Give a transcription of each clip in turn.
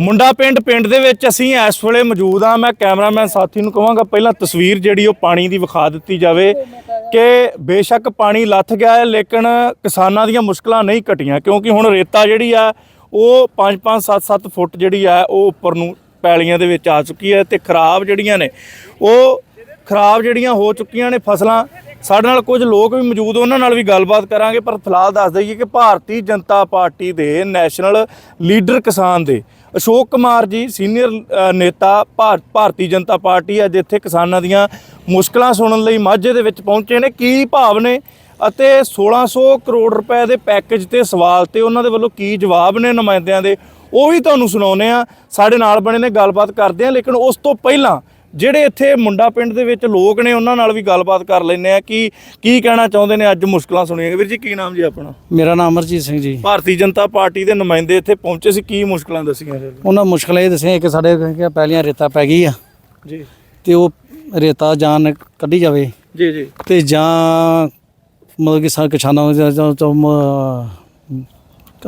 ਮੁੰਡਾ ਪਿੰਡ ਪਿੰਡ ਦੇ ਵਿੱਚ ਅਸੀਂ ਇਸ ਵੇਲੇ ਮੌਜੂਦ ਆ ਮੈਂ ਕੈਮਰਾਮੈਨ ਸਾਥੀ ਨੂੰ ਕਹਾਂਗਾ, ਪਹਿਲਾਂ ਤਸਵੀਰ ਜਿਹੜੀ ਉਹ ਪਾਣੀ ਦੀ ਵਿਖਾ ਦਿੱਤੀ ਜਾਵੇ ਕਿ ਬੇਸ਼ੱਕ ਪਾਣੀ ਲੱਥ ਗਿਆ ਹੈ, ਲੇਕਿਨ ਕਿਸਾਨਾਂ ਦੀਆਂ ਮੁਸ਼ਕਲਾਂ ਨਹੀਂ ਘਟੀਆਂ, ਕਿਉਂਕਿ ਹੁਣ ਰੇਤਾ ਜਿਹੜੀ ਆ, ਉਹ 5-5 7-7 ਫੁੱਟ ਜਿਹੜੀ ਆ, ਉਹ ਉੱਪਰ ਨੂੰ ਪੈਲੀਆਂ ਦੇ ਵਿੱਚ ਆ ਚੁੱਕੀ ਹੈ ਤੇ ਖਰਾਬ ਜਿਹੜੀਆਂ ਨੇ, ਉਹ ਖਰਾਬ ਜਿਹੜੀਆਂ ਹੋ ਚੁੱਕੀਆਂ ਨੇ ਫਸਲਾਂ। ਸਾਡੇ ਨਾਲ ਕੁਝ ਲੋਕ ਵੀ ਮੌਜੂਦ ਉਹਨਾਂ ਨਾਲ ਵੀ ਗੱਲਬਾਤ ਕਰਾਂਗੇ, ਪਰ ਫਿਲਹਾਲ ਦੱਸ ਦਈਏ ਕਿ ਭਾਰਤੀ ਜਨਤਾ ਪਾਰਟੀ ਦੇ ਨੈਸ਼ਨਲ ਲੀਡਰ ਕਿਸਾਨ ਦੇ ਅਸ਼ੋਕ ਕੁਮਾਰ ਜੀ ਸੀਨੀਅਰ ਨੇਤਾ ਭਾਰ- ਭਾਰਤੀ ਜਨਤਾ ਪਾਰਟੀ ਅੱਜ ਇੱਥੇ ਕਿਸਾਨਾਂ ਦੀਆਂ ਮੁਸ਼ਕਲਾਂ ਸੁਣਨ ਲਈ ਮਾਝੇ ਦੇ ਵਿੱਚ ਪਹੁੰਚੇ ਨੇ। ਕੀ ਭਾਵ ਨੇ? ਅਤੇ 1600 ਕਰੋੜ ਰੁਪਏ ਦੇ ਪੈਕੇਜ ਤੇ ਸਵਾਲ ਤੇ ਉਹਨਾਂ ਦੇ ਵੱਲੋਂ ਕੀ ਜਵਾਬ ਨੇ ਨੁਮਾਇੰਦਿਆਂ ਦੇ? ਉਹ ਵੀ ਤੁਹਾਨੂੰ ਸੁਣਾਉਨੇ ਆ ਸਾਡੇ ਨਾਲ ਬਣੇ ਨੇ, ਗੱਲਬਾਤ ਕਰਦੇ ਆ ਲੇਕਿਨ ਉਸ ਤੋਂ ਪਹਿਲਾਂ ਜਿਹੜੇ ਇੱਥੇ ਮੁੰਡਾ ਪਿੰਡ ਦੇ ਵਿੱਚ ਲੋਕ ਨੇ ਉਹਨਾਂ ਨਾਲ ਵੀ ਗੱਲਬਾਤ ਕਰ ਲੈਂਦੇ ਆ ਕਿ ਕੀ ਕਹਿਣਾ ਚਾਹੁੰਦੇ ਨੇ ਅੱਜ ਮੁਸ਼ਕਲਾਂ ਸੁਣੀਆਂ। ਵੀਰ ਜੀ ਕੀ ਨਾਮ ਜੀ ਆਪਣਾ? ਮੇਰਾ ਨਾਮ ਅਮਰਜੀਤ ਸਿੰਘ ਜੀ। ਭਾਰਤੀ ਜਨਤਾ ਪਾਰਟੀ ਦੇ ਨੁਮਾਇੰਦੇ ਇੱਥੇ ਪਹੁੰਚੇ ਸੀ ਕੀ ਮੁਸ਼ਕਲਾਂ ਦੱਸੀਆਂ ਫਿਰ? ਉਹਨਾਂ ਮੁਸ਼ਕਲਾਂ ਇਹ ਦੱਸੀਆਂ ਕਿ ਸਾਡੇ ਪਹਿਲੀਆਂ ਰੇਤਾ ਪੈ ਗਈ ਆ। ਜੀ। ਤੇ ਉਹ ਰੇਤਾ ਜਾਨ ਕੱਢੀ ਜਾਵੇ। ਜੀ ਜੀ। ਤੇ ਜਾਂ ਮਤਲਬ ਕਿ ਸਾ ਕਿਸਾਨਾਂ ਨੂੰ ਜਾਂ ਤੋਂ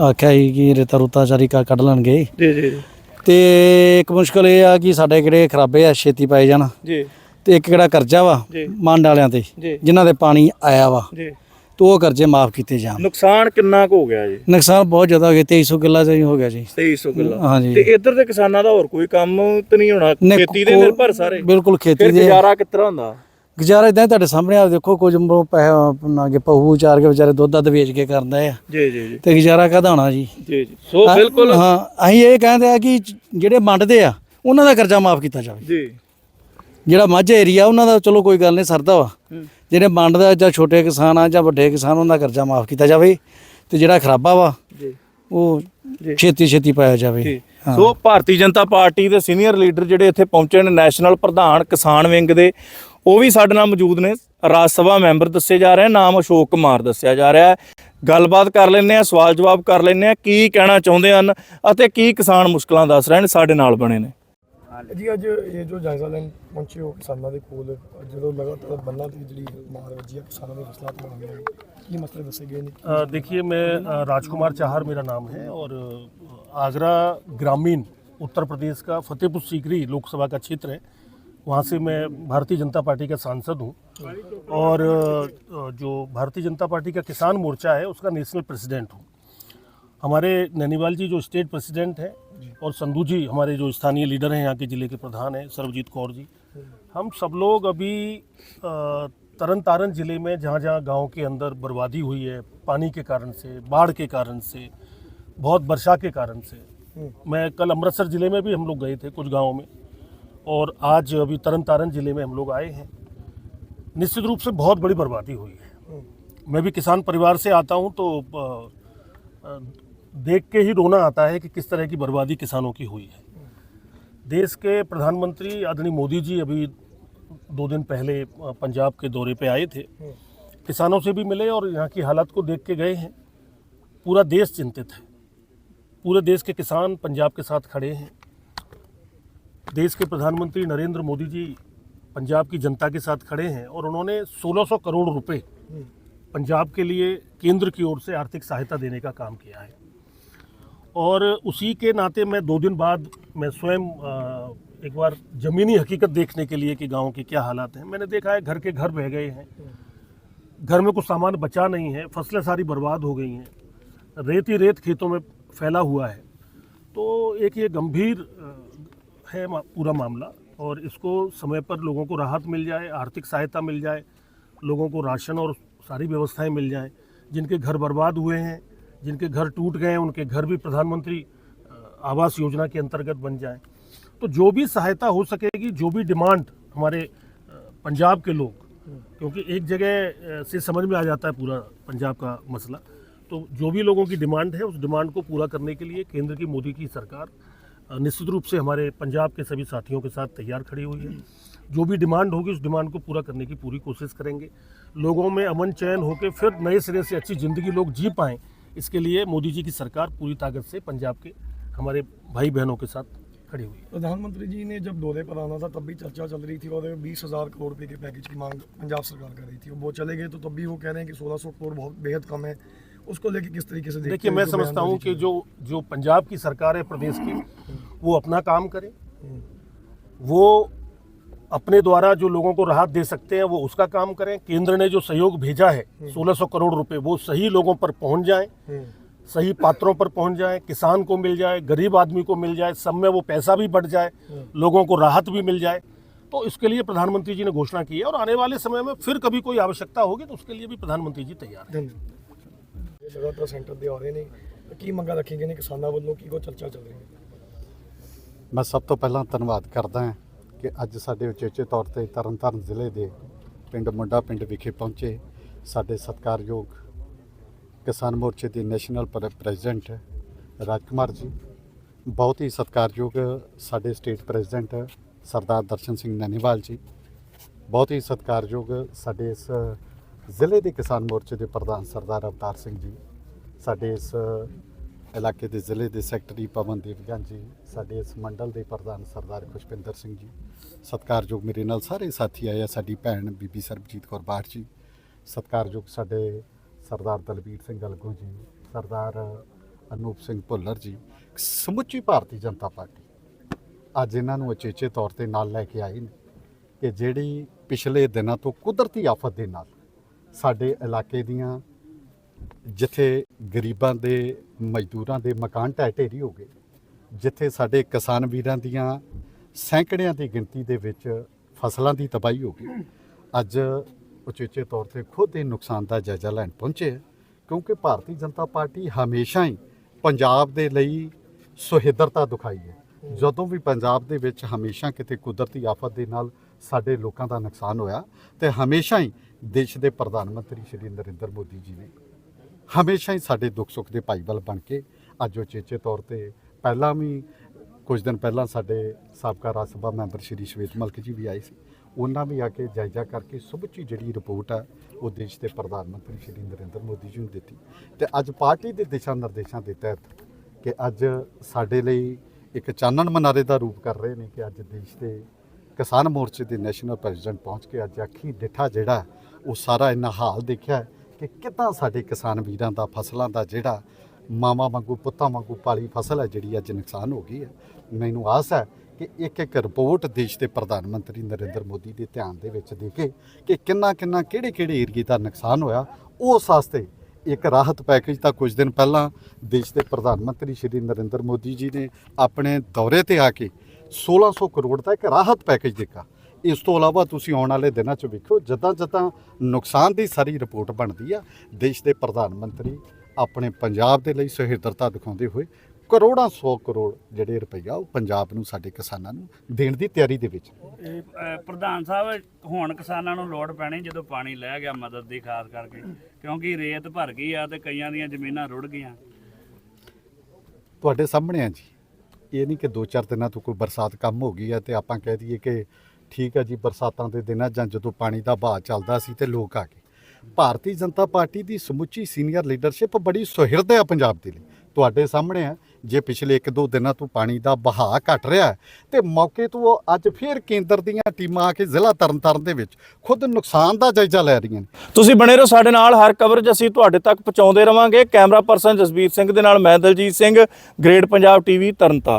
ਆਖਿਆ ਕਿ ਰੇਤਾ ਰੂਤਾ ਚਾਰੀ ਕੱਢ ਲੈਣਗੇ। ਜੀ ਜੀ। ਤੇ ਇੱਕ ਮੁਸ਼ਕਲ ਇਹ ਆ ਕਿ ਸਾਡੇ ਕਿਹੜੇ ਖਰਾਬੇ ਆ ਛੇਤੀ ਪਾਏ ਜਾਣ। ਜੀ। ਤੇ ਇੱਕ ਕਿਹੜਾ ਕਰਜ਼ਾ ਵਾ ਜੀ। ਮੰਡ ਵਾਲਿਆਂ ਤੇ ਜੀ। ਜਿਨ੍ਹਾਂ ਦੇ ਪਾਣੀ ਆਇਆ ਵਾ। ਜੀ। ਤੇ ਉਹ ਕਰਜ਼ੇ ਮਾਫ ਕੀਤੇ ਜਾਣ। ਨੁਕਸਾਨ ਕਿੰਨਾ ਕੁ ਹੋ ਗਿਆ ਜੀ? ਨੁਕਸਾਨ ਬਹੁਤ ਜ਼ਿਆਦਾ ਹੋ ਗਿਆ 2300 ਕਿੱਲਾ ਚਾਹੀ ਹੋ ਗਿਆ ਜੀ। 2300 ਕਿੱਲਾ। ਹਾਂਜੀ। ਤੇ ਇੱਧਰ ਦੇ ਕਿਸਾਨਾਂ ਦਾ ਹੋਰ ਕੋਈ ਕੰਮ ਤੇ ਨਹੀਂ ਹੋਣਾ? ਖੇਤੀ ਦੇ ਕੋ- ਨਿਰਭਰ ਸਾਰੇ। ਬਿਲਕੁਲ ਖੇਤੀ ਫਿਰ ਦੇ। ਗੁਜ਼ਾਰਾ ਕਿਸ ਤਰ੍ਹਾਂ ਹੁੰਦਾ? ਗੁਜ਼ਾਰਾ ਇਦਾਂ ਤੁਹਾਡੇ ਸਾਹਮਣੇ ਆ ਦੇਖੋ ਕੁਝ ਮੋ ਪੈਸਾ ਕਿ ਪਹੂ ਚਾਰ ਕੇ ਵਿਚਾਰੇ ਦੁੱਧ ਦੱਧ ਵੇਚ ਕੇ ਕਰਦੇ ਆ। ਜੀ ਜੀ ਜੀ। ਤੇ ਗੁਜ਼ਾਰਾ ਕਾਹਦਾ ਹੋਣਾ ਜੀ? ਜੀ ਜੀ। ਸੋ ਹਾਂ- ਬਿਲਕੁਲ ਹਾਂ ਅਸੀਂ ਇਹ ਕਹਿੰਦੇ ਆ ਕਿ ਜਿਹੜੇ ਮੰਡਦੇ ਆ ਉਹਨਾਂ ਦਾ ਕਰਜ਼ਾ ਮਾਫ ਕੀਤਾ ਜਾਵੇ। ਜੀ। ਜਿਹੜਾ ਮਾਝਾ ਏਰੀਆ ਉਹਨਾਂ ਦਾ ਚਲੋ ਕੋਈ ਗੱਲ ਨਹੀਂ ਸਰਦਾ ਵਾ। ਜਿਹੜੇ ਮੰਡਦਾ ਜਾਂ ਛੋਟੇ ਕਿਸਾਨ ਆ ਜਾਂ ਵੱਡੇ ਕਿਸਾਨ ਉਹਨਾਂ ਦਾ ਕਰਜ਼ਾ ਮਾਫ ਕੀਤਾ ਜਾਵੇ। ਤੇ ਜਿਹੜਾ ਖਰਾਬਾ ਵਾ ਜੀ। ਉਹ। ਛੇਤੀ ਛੇਤੀ ਪਾਇਆ ਜਾਵੇ। ਜੀ। ਸੋ ਭਾਰਤੀ ਜਨਤਾ ਪਾਰਟੀ ਦੇ ਸੀਨੀਅਰ ਲੀਡਰ ਜਿਹੜੇ ਇੱਥੇ ਪਹੁੰਚੇ ਨੇ ਨੈਸ਼ਨਲ ਪ੍ਰਧਾਨ ਕਿਸਾਨ ਵਿੰਗ ਦੇ, ਉਹ ਵੀ ਸਾਡੇ ਨਾਲ ਮੌਜੂਦ ਨੇ। ਰਾਜ ਸਭਾ ਮੈਂਬਰ ਦੱਸੇ ਜਾ ਰਹੇ ਨਾਮ ਅਸ਼ੋਕ ਕੁਮਾਰ ਦੱਸਿਆ ਜਾ ਰਿਹਾ ਗੱਲਬਾਤ ਕਰ ਲੈਂਦੇ ਆ ਸਵਾਲ ਜਵਾਬ ਕਰ ਲੈਂਦੇ ਆ ਕੀ ਕਹਿਣਾ ਚਾਹੁੰਦੇ ਹਨ ਅਤੇ ਕੀ ਕਿਸਾਨ ਮੁਸ਼ਕਲਾਂ ਦੱਸ ਰਹੇ ਨੇ, ਸਾਡੇ ਨਾਲ ਬਣੇ ਨੇ। ਜੀ ਅੱਜ ਇਹ ਜੋ ਜਾਇਜ਼ਾ ਲੈਣ ਪਹੁੰਚੇ ਹੋ ਕਿਸਾਨਾਂ ਦੇ ਕੋਲ ਜਦੋਂ ਲਗਾਤਾਰ ਬੰਨਾਂ ਤੇ ਜਿਹੜੀ ਮਾਰ ਵੱਜੀ ਹੈ ਕਿਸਾਨਾਂ ਦੀ ਫਸਲਾਂ ਤਬਾਹ ਹੋਈਆਂ ਨੇ ਕੀ ਮਸਲੇ ਦੱਸੇ ਗਏ ਨੇ अ, देखिए मैं अ, राजकुमार चाहर मेरा नाम है और अ, आगरा ग्रामीण उत्तर प्रदेश का फतेहपुर सीकरी लोकसभा का क्षेत्र है वहाँ से मैं भारतीय जनता पार्टी का सांसद हूँ और अ, जो भारतीय जनता पार्टी का किसान मोर्चा है उसका नेशनल प्रेसिडेंट हूँ हमारे नैनीवाल जी जो स्टेट प्रेसिडेंट हैं और संधू जी, हमारे जो स्थानीय लीडर हैं यहाँ के ज़िले के प्रधान हैं, सर्वजीत कौर जी। हम सब लोग अभी तरन तारण ज़िले में जहाँ जहाँ गाँव के अंदर बर्बादी हुई है, पानी के कारण से, बाढ़ के कारण से, बहुत वर्षा के कारण से। मैं कल अमृतसर ज़िले में भी हम लोग गए थे कुछ गाँव में, और आज अभी तरन तारण ज़िले में हम लोग आए हैं। निश्चित रूप से बहुत बड़ी बर्बादी हुई है। मैं भी किसान परिवार से आता हूँ तो देख के ही रोना आता है कि किस तरह की बर्बादी किसानों की हुई है। देश के प्रधानमंत्री आदरणीय मोदी जी अभी दो दिन पहले पंजाब के दौरे पे आए थे। किसानों से भी मिले और यहाँ की हालत को देख के गए हैं। पूरा देश चिंतित है। पूरे देश के किसान पंजाब के साथ खड़े हैं। देश के प्रधानमंत्री नरेंद्र मोदी जी पंजाब की जनता के साथ खड़े हैं और उन्होंने 1600 करोड़ रुपए पंजाब के लिए केंद्र की ओर से आर्थिक सहायता देने का काम किया है। और उसी के नाते मैं दो दिन बाद मैं स्वयं एक बार ज़मीनी हकीकत देखने के लिए कि गाँव के क्या हालात हैं। मैंने देखा है घर के घर बह गए हैं। घर में कुछ सामान बचा नहीं है, फ़सलें सारी बर्बाद हो गई हैं। रेत ही रेत खेतों में फैला हुआ है। तो एक ये गंभीर है पूरा मामला और इसको समय पर लोगों को राहत मिल जाए, आर्थिक सहायता मिल जाए, लोगों को राशन और सारी व्यवस्थाएँ मिल जाएँ, जिनके घर बर्बाद हुए हैं। जिनके घर टूट गए उनके घर भी प्रधानमंत्री आवास योजना के अंतर्गत बन जाए। तो जो भी सहायता हो सकेगी, जो भी डिमांड हमारे पंजाब के लोग, क्योंकि एक जगह से समझ में आ जाता है पूरा पंजाब का मसला तो जो भी लोगों की डिमांड है, उस डिमांड को पूरा करने के लिए केंद्र की, मोदी की सरकार निश्चित रूप से हमारे पंजाब के सभी साथियों के साथ तैयार खड़ी हुई है। जो भी डिमांड होगी, उस डिमांड को पूरा करने की पूरी कोशिश करेंगे। लोगों में अमन चैन होकर फिर नए सिरे से अच्छी ज़िंदगी लोग जी पाएँ इसके लिए मोदी जी की सरकार पूरी ताकत से पंजाब के हमारे भाई बहनों के साथ खड़ी हुई है। प्रधानमंत्री जी ने जब दौरे पर आना था तब भी चर्चा चल रही थी और बीस हज़ार करोड़ रुपये के पैकेज की मांग पंजाब सरकार कर रही थी। वो चले गए तो तब भी वो कह रहे हैं कि सोलह सौ करोड़ बहुत बेहद कम है। उसको लेके किस तरीके से देखिए मैं समझता हूँ कि जो जो पंजाब की सरकार है प्रदेश की वो अपना काम करे। हम्म, वो अपने द्वारा जो लोगों को राहत दे सकते हैं वो उसका काम करें केंद्र ने जो सहयोग भेजा है 1600 करोड़ रुपए वो सही लोगों पर पहुंच जाए हम्म, सही पात्रों पर पहुंच जाए किसान को मिल जाए गरीब आदमी को मिल जाए सब में वो पैसा भी बढ़ जाए लोगों को राहत भी मिल जाए तो इसके लिए प्रधानमंत्री जी ने घोषणा की है और आने वाले समय में फिर कभी कोई आवश्यकता होगी तो उसके लिए भी प्रधानमंत्री जी तैयार हैं धन्यवाद ਇਹ ਲਗਾਤਾਰ ਸੈਂਟਰ ਦੇ ਆ ਰਹੇ ਨੇ ਕੀ ਮੰਗਾਂ ਰੱਖੀਆਂ ਗਈਆਂ ਨੇ ਕਿਸਾਨਾਂ ਵੱਲੋਂ ਕੀ ਕੋ ਚਰਚਾ ਚੱਲ ਰਹੀ ਹੈ ਮੈਂ ਸਭ ਤੋਂ ਪਹਿਲਾਂ ਧੰਨਵਾਦ ਕਰਦਾ ਹਾਂ ਕਿ ਅੱਜ ਸਾਡੇ ਉਚੇਚੇ ਤੌਰ ਤੇ ਤਰਨਤਾਰਨ ਜ਼ਿਲ੍ਹੇ ਦੇ ਪਿੰਡ ਮੁੰਡਾ ਪਿੰਡ ਵਿਖੇ ਪਹੁੰਚੇ ਸਾਡੇ ਸਤਿਕਾਰਯੋਗ ਕਿਸਾਨ ਮੋਰਚੇ ਦੇ ਨੈਸ਼ਨਲ ਪ੍ਰ- ਪ੍ਰੈਜ਼ੀਡੈਂਟ ਰਾਜਕੁਮਾਰ ਜੀ। ਬਹੁਤ ਹੀ ਸਤਿਕਾਰਯੋਗ ਸਾਡੇ ਸਟੇਟ ਪ੍ਰੈਜ਼ੀਡੈਂਟ ਸਰਦਾਰ ਦਰਸ਼ਨ ਸਿੰਘ ਨੈਣੀਵਾਲ ਜੀ। ਬਹੁਤ ਹੀ ਸਤਿਕਾਰਯੋਗ ਸਾਡੇ ਇਸ ਜ਼ਿਲ੍ਹੇ ਦੇ ਕਿਸਾਨ ਮੋਰਚੇ ਦੇ ਪ੍ਰਧਾਨ ਸਰਦਾਰ ਅਵਤਾਰ ਸਿੰਘ ਜੀ। ਸਾਡੇ ਇਸ ਇਲਾਕੇ ਦੇ ਜ਼ਿਲ੍ਹੇ ਦੇ ਸੈਕਟਰੀ ਪਵਨਦੀਪ ਗੰਜ ਸਾਡੇ ਇਸ ਮੰਡਲ ਦੇ ਪ੍ਰਧਾਨ ਸਰਦਾਰ ਖੁਸ਼ਪਿੰਦਰ ਸਿੰਘ ਜੀ। ਸਤਿਕਾਰਯੋਗ ਮੇਰੇ ਨਾਲ ਸਾਰੇ ਸਾਥੀ ਆਏ ਆ, ਸਾਡੀ ਭੈਣ ਬੀਬੀ ਸਰਬਜੀਤ ਕੌਰ ਬਾਠ ਜੀ। ਸਤਿਕਾਰਯੋਗ ਸਾਡੇ ਸਰਦਾਰ ਦਲਬੀਰ ਸਿੰਘ ਅਲਗੋ ਜੀ, ਸਰਦਾਰ ਅਨੂਪ ਸਿੰਘ ਭੁੱਲਰ ਜੀ ਸਮੁੱਚੀ ਭਾਰਤੀ ਜਨਤਾ ਪਾਰਟੀ। ਅੱਜ ਇਹਨਾਂ ਨੂੰ ਅਚੇਚੇ ਤੌਰ ਤੇ ਨਾਲ ਲੈ ਕੇ ਆਏ ਨੇ ਕਿ ਜਿਹੜੀ ਪਿਛਲੇ ਦਿਨਾਂ ਤੋਂ ਕੁਦਰਤੀ ਆਫਤ ਦੇ ਨਾਲ ਸਾਡੇ ਇਲਾਕੇ ਦੀਆਂ ਜਿੱਥੇ ਗਰੀਬਾਂ ਦੇ ਮਜ਼ਦੂਰਾਂ ਦੇ ਮਕਾਨ ਢਹਿ ਢੇਰੀ ਹੋ ਗਏ ਜਿੱਥੇ ਸਾਡੇ ਕਿਸਾਨ ਵੀਰਾਂ ਦੀਆਂ ਸੈਂਕੜਿਆਂ ਦੀ ਗਿਣਤੀ ਦੇ ਵਿੱਚ ਫਸਲਾਂ ਦੀ ਤਬਾਹੀ ਹੋ ਗਈ। ਅੱਜ ਉਚੇਚੇ ਤੌਰ ਤੇ ਖੁਦ ਇਹ ਨੁਕਸਾਨ ਦਾ ਜਾਇਜ਼ਾ ਲੈਣ ਪਹੁੰਚੇ ਹੈ, ਕਿਉਂਕਿ ਭਾਰਤੀ ਜਨਤਾ ਪਾਰਟੀ ਹਮੇਸ਼ਾ ਹੀ ਪੰਜਾਬ ਦੇ ਲਈ ਸੁਹਿਰਦਤਾ ਦਿਖਾਈ ਹੈ। ਜਦੋਂ ਵੀ ਪੰਜਾਬ ਦੇ ਵਿੱਚ ਹਮੇਸ਼ਾ ਕਿਤੇ ਕੁਦਰਤੀ ਆਫਤ ਦੇ ਨਾਲ ਸਾਡੇ ਲੋਕਾਂ ਦਾ ਨੁਕਸਾਨ ਹੋਇਆ ਤੇ ਹਮੇਸ਼ਾ ਹੀ ਦੇਸ਼ ਦੇ ਪ੍ਰਧਾਨ ਮੰਤਰੀ ਸ਼੍ਰੀ ਨਰਿੰਦਰ ਮੋਦੀ ਜੀ ਨੇ ਹਮੇਸ਼ਾ ਹੀ ਸਾਡੇ ਦੁੱਖ ਸੁੱਖ ਦੇ ਭਾਈਵਾਲ ਬਣ ਕੇ ਅੱਜ ਉਹ ਚੇਚੇ ਤੌਰ ਤੇ ਪਹਿਲਾਂ ਵੀ ਕੁਝ ਦਿਨ ਪਹਿਲਾਂ ਸਾਡੇ ਸਾਬਕਾ ਰਾਜ ਸਭਾ ਮੈਂਬਰ ਸ਼੍ਰੀ ਸ਼ਵੇਤ ਮਲਕ ਜੀ ਵੀ ਆਏ ਸੀ। ਉਹਨਾਂ ਵੀ ਆ ਕੇ ਜਾਇਜ਼ਾ ਕਰਕੇ ਸਮੁੱਚੀ ਜਿਹੜੀ ਰਿਪੋਰਟ ਆ, ਉਹ ਦੇਸ਼ ਦੇ ਪ੍ਰਧਾਨ ਮੰਤਰੀ ਸ਼੍ਰੀ ਨਰਿੰਦਰ ਮੋਦੀ ਜੀ ਨੂੰ ਦਿੱਤੀ। ਤੇ ਅੱਜ ਪਾਰਟੀ ਦੇ ਦਿਸ਼ਾ ਨਿਰਦੇਸ਼ਾਂ ਦੇ ਤਹਿਤ ਕਿ ਅੱਜ ਸਾਡੇ ਲਈ ਇੱਕ ਚਾਨਣ ਮਨਾਰੇ ਦਾ ਰੂਪ ਕਰ ਰਹੇ ਨੇ ਕਿ ਅੱਜ ਦੇਸ਼ ਦੇ ਕਿਸਾਨ ਮੋਰਚੇ ਦੇ ਨੈਸ਼ਨਲ ਪ੍ਰੈਜ਼ੀਡੈਂਟ ਪਹੁੰਚ ਕੇ ਅੱਜ ਅੱਖੀ ਡਿੱਠਾ ਜਿਹੜਾ, ਉਹ ਸਾਰਾ ਇੰਨਾ ਹਾਲ ਦੇਖਿਆ ਕਿ ਕਿੱਦਾਂ ਸਾਡੇ ਕਿਸਾਨ ਵੀਰਾਂ ਦਾ, ਫਸਲਾਂ ਦਾ ਜਿਹੜਾ ਮਾਮਾ ਵਾਂਗੂ, ਪੁੱਤਾਂ ਵਾਂਗੂ ਪਾਲੀ ਫਸਲ ਹੈ, ਜਿਹੜੀ ਅੱਜ ਨੁਕਸਾਨ ਹੋ ਗਈ ਹੈ? ਮੈਨੂੰ ਆਸ ਹੈ ਕਿ ਇੱਕ ਇੱਕ ਰਿਪੋਰਟ ਦੇਸ਼ ਦੇ ਪ੍ਰਧਾਨ ਮੰਤਰੀ ਨਰਿੰਦਰ ਮੋਦੀ ਦੇ ਧਿਆਨ ਦੇ ਵਿੱਚ ਦੇ ਕੇ ਕਿ ਕਿੰਨਾ ਕਿੰਨਾ ਕਿਹੜੇ ਕਿਹੜੇ ਏਰੀਏ ਦਾ ਨੁਕਸਾਨ ਹੋਇਆ, ਉਸ ਵਾਸਤੇ ਇੱਕ ਰਾਹਤ ਪੈਕੇਜ ਤਾਂ ਕੁਝ ਦਿਨ ਪਹਿਲਾਂ ਦੇਸ਼ ਦੇ ਪ੍ਰਧਾਨ ਮੰਤਰੀ ਸ਼੍ਰੀ ਨਰਿੰਦਰ ਮੋਦੀ ਜੀ ਨੇ ਆਪਣੇ ਦੌਰੇ ਤੇ ਆ ਕੇ 1600 ਕਰੋੜ ਦਾ ਇੱਕ ਰਾਹਤ ਪੈਕੇਜ ਦਿੱਤਾ। ਇਸ ਤੋਂ ਇਲਾਵਾ ਤੁਸੀਂ ਆਉਣ ਵਾਲੇ ਦਿਨਾਂ 'ਚ ਵੇਖੋ ਜਦਾਂ ਜਦਾਂ ਨੁਕਸਾਨ ਦੀ ਸਾਰੀ ਰਿਪੋਰਟ ਬਣਦੀ ਆ ਦੇਸ਼ ਦੇ ਪ੍ਰਧਾਨ ਮੰਤਰੀ ਆਪਣੇ ਪੰਜਾਬ ਦੇ ਲਈ ਸੁਹਿਰਦਤਾ ਦਿਖਾਉਂਦੇ ਹੋਏ ਕਰੋੜਾਂ 100 ਕਰੋੜ ਜਿਹੜੇ ਰੁਪਈਆ ਉਹ ਪੰਜਾਬ ਨੂੰ ਸਾਡੇ ਕਿਸਾਨਾਂ ਨੂੰ ਦੇਣ ਦੀ ਤਿਆਰੀ ਦੇ ਵਿੱਚ ਨੇ। ਇਹ, ਅ, ਪ੍ਰਧਾਨ ਸਾਹਿਬ ਹੁਣ ਕਿਸਾਨਾਂ ਨੂੰ ਲੋੜ ਪੈਣੀ ਜਦੋਂ ਪਾਣੀ ਲੈ ਗਿਆ ਮਦਦ ਦੀ ਖਾਸ ਕਰਕੇ ਕਿਉਂਕਿ ਰੇਤ ਭਰ ਗਈ ਆ ਤੇ ਕਈਆਂ ਦੀਆਂ ਜ਼ਮੀਨਾਂ ਰੁੜ ਗਈਆਂ ਤੁਹਾਡੇ ਸਾਹਮਣੇ ਆ ਜੀ ਇਹ ਨਹੀਂ ਕਿ 2-4 ਦਿਨਾਂ ਤੋਂ ਕੋਈ ਬਰਸਾਤ ਕੰਮ ਹੋ ਗਈ ਹੈ ਤੇ ਆਪਾਂ ਕਹਿ ਦਈਏ ਕਿ ਠੀਕ ਹੈ ਜੀ ਬਰਸਾਤਾਂ ਦੇ ਦਿਨਾਂ ਜਾਂ ਜਦੋਂ ਪਾਣੀ ਦਾ ਵਹਾਅ ਚੱਲਦਾ ਸੀ ਤੇ ਲੋਕ ਆ ਗਏ। ਭਾਰਤੀ ਜਨਤਾ ਪਾਰਟੀ ਦੀ ਸਮੁੱਚੀ ਸੀਨੀਅਰ ਲੀਡਰਸ਼ਿਪ ਬੜੀ ਸੁਹਿਰਦ ਹੈ ਪੰਜਾਬ ਦੇ ਲਈ। ਤੁਹਾਡੇ ਸਾਹਮਣੇ ਆ ਜੇ ਪਿਛਲੇ 1-2 ਦਿਨਾਂ ਤੋਂ ਪਾਣੀ ਦਾ ਬਹਾਅ ਘਟ ਰਿਹਾ ਹੈ, ਤੇ ਮੌਕੇ ਤੋਂ ਉਹ ਅੱਜ ਫੇਰ ਕੇਂਦਰ ਦੀਆਂ ਟੀਮਾਂ ਆ ਕੇ ਜ਼ਿਲ੍ਹਾ ਤਰਨਤਾਰਨ ਦੇ ਵਿੱਚ ਖੁਦ ਨੁਕਸਾਨ ਦਾ ਜਾਇਜ਼ਾ ਲੈ ਰਹੀਆਂ ਨੇ। ਤੁਸੀਂ ਬਣੇ ਰਹੋ ਸਾਡੇ ਨਾਲ ਹਰ ਕਵਰੇਜ ਅਸੀਂ ਤੁਹਾਡੇ ਤੱਕ ਪਹੁੰਚਾਉਂਦੇ ਰਵਾਂਗੇ। ਕੈਮਰਾ ਪਰਸਨ ਜਸਬੀਰ ਸਿੰਘ ਦੇ ਨਾਲ ਮੈਂ ਦਲਜੀਤ ਸਿੰਘ ਗ੍ਰੇਡ ਪੰਜਾਬ ਟੀਵੀ ਤਰਨਤਾਰਨ।